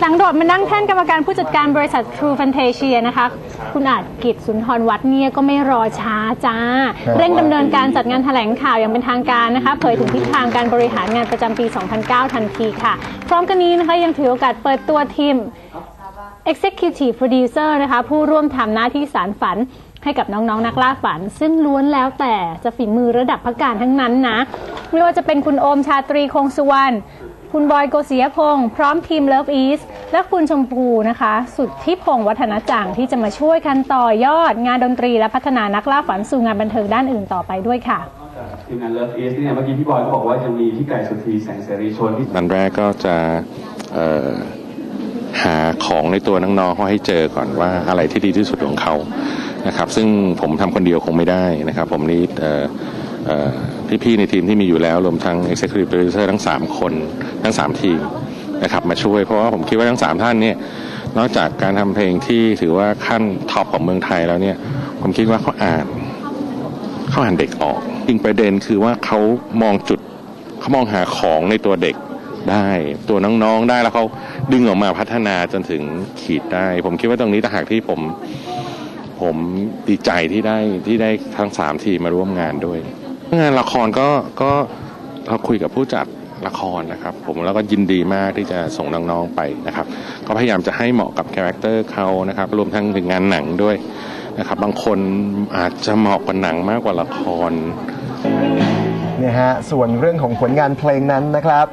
หลังโดดมานั่งแท่นกรรมการผู้จัดการบริษัท True Fantasia นะคะ คุณอาจกิจสุนทรวัฒน์เนี่ยก็ไม่รอช้าจ้า เร่งดำเนินการจัดงานแถลงข่าวอย่างเป็นทางการนะคะ เผยถึงทิศทางการบริหารงานประจำปี 2009 ทันทีค่ะ พร้อมกันนี้นะคะยังถือโอกาสเปิดตัวทีม Executive Producer นะคะ ผู้ร่วมทำหน้าที่สารฝันให้กับน้องๆนักล่าฝัน ซึ่งล้วนแล้วแต่จะฝีมือระดับพักการทั้งนั้นนะ ไม่ว่าจะเป็นคุณโอมชาตรีคงสุวรรณ คุณบอยโกศิยพงศ์พร้อมทีม Love East และคุณชมพูนะคะ สุดที่พงศ์วัฒนจังที่จะมาช่วยกันต่อยอด งานดนตรีและพัฒนานักล่าฝันสู่งานบันเทิงด้านอื่นต่อไปด้วยค่ะทีมงานเลิฟอีสเนี่ยเมื่อกี้พี่บอยก็บอกว่ายังมีพี่ไก่สุธีแสงเสรีชนที่นันแรกก็จะเอ่อหาของในตัวน้องๆเขาให้เจอก่อนว่าอะไรที่ดีที่สุดของเขานะครับ ซึ่งผมทำคนเดียวคงไม่ได้นะครับ ผมนี่เอ่อเอ่อ พี่ๆในทีมที่มีอยู่แล้ว รวมทั้ง Executive Producer ทั้ง 3 คนทั้ง 3 ทีมนะครับมาช่วยเพราะว่าผมคิดว่าทั้ง 3 ท่านเนี่ยนอกจากการทำเพลงที่ถือว่าขั้นท็อปของเมืองไทยแล้วเนี่ยผมคิดว่าเขาอ่านเขาอ่านเด็กออกจริงประเด็นคือว่าเขามองจุดเขามองหาของในตัวเด็กได้ตัวน้องๆได้แล้วเขาดึงออกมาพัฒนาจนถึงขีดได้ ผมคิดว่าตรงนี้ต่างหากที่ผมผมดีใจที่ได้ที่ได้ทั้งสามทีมมาร่วมงานด้วย งานละครก็ก็เราคุยกับผู้จัดละครนะครับ ผมแล้วก็ยินดีมากที่จะส่งน้องๆไปนะครับ ก็พยายามจะให้เหมาะกับคาแรคเตอร์เขานะครับ รวมทั้งถึงงานหนังด้วยนะครับ บางคนอาจจะเหมาะกับหนังมากกว่าละคร นี่ยฮะส่วนเรื่องของผลงานเพลงนั้นนะครับ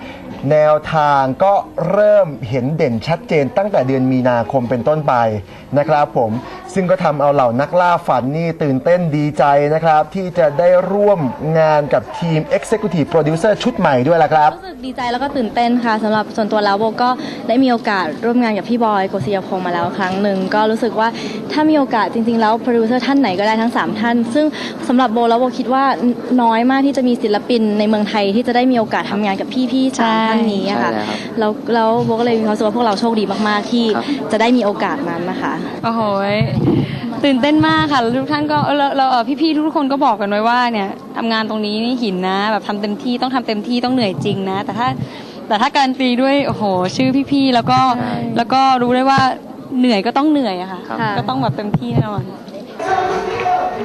แนวทางก็เริ่มเห็นเด่นชัดเจนตั้งแต่เดือนมีนาคมเป็นต้นไปนะครับผมซึ่งก็ทำเอาเหล่านักล่าฝันนี่ตื่นเต้นดีใจนะครับ ที่จะได้ร่วมงานกับทีม Executive Producer ชุดใหม่ด้วยล่ะครับ รู้สึกดีใจแล้วก็ตื่นเต้นค่ะสำหรับส่วนตัวแล้วโบก็ได้มีโอกาสร่วมงานกับพี่บอยโกศิยพงศ์มาแล้วครั้งหนึ่งก็รู้สึกว่าถ้ามีโอกาสจริง ๆ แล้วโปรดิวเซอร์ท่านไหนก็ได้ทั้ง 3 ท่าน ซึ่งสำหรับโบแล้วโบคิดว่าน้อยมากที่จะมีศิลปินในเมืองไทยที่จะได้มีโอกาสทำงานกับพี่ๆสามท่านนี้อะค่ะใช่แล้วครับแล้วแล้วโบก็เลยมีความรู้สึกว่าพวกเราโชคดีมากๆที่จะได้มีโอกาสนั้นนะคะ โอ้โหยตื่นเต้นมากค่ะแล้วทุกท่านก็เออเราเราเอ่อพี่ๆทุกคนก็บอกกันไว้ว่าเนี่ยทำงานตรงนี้นี่หินนะ แบบทำเต็มที่ต้องทำเต็มที่ต้องเหนื่อยจริงนะ แต่ถ้าแต่ถ้าการตีด้วยโอ้โห ชื่อพี่ๆแล้วก็แล้วก็รู้ได้ว่าเหนื่อยก็ต้องเหนื่อยอะค่ะ ครับ ก็ต้องแบบเต็มที่แน่นอน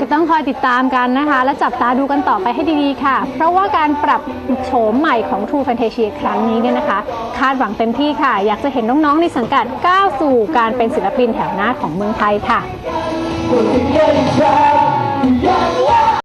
ก็ต้องคอยติดตามกันนะคะ และจับตาดูกันต่อไปให้ดีๆค่ะ เพราะว่าการปรับโฉมใหม่ของ True Fantasia ครั้งนี้เนี่ยนะคะ คาดหวังเต็มที่ค่ะ อยากจะเห็นน้องๆในสังกัดก้าวสู่การเป็นศิลปินแถวหน้าของเมืองไทยค่ะ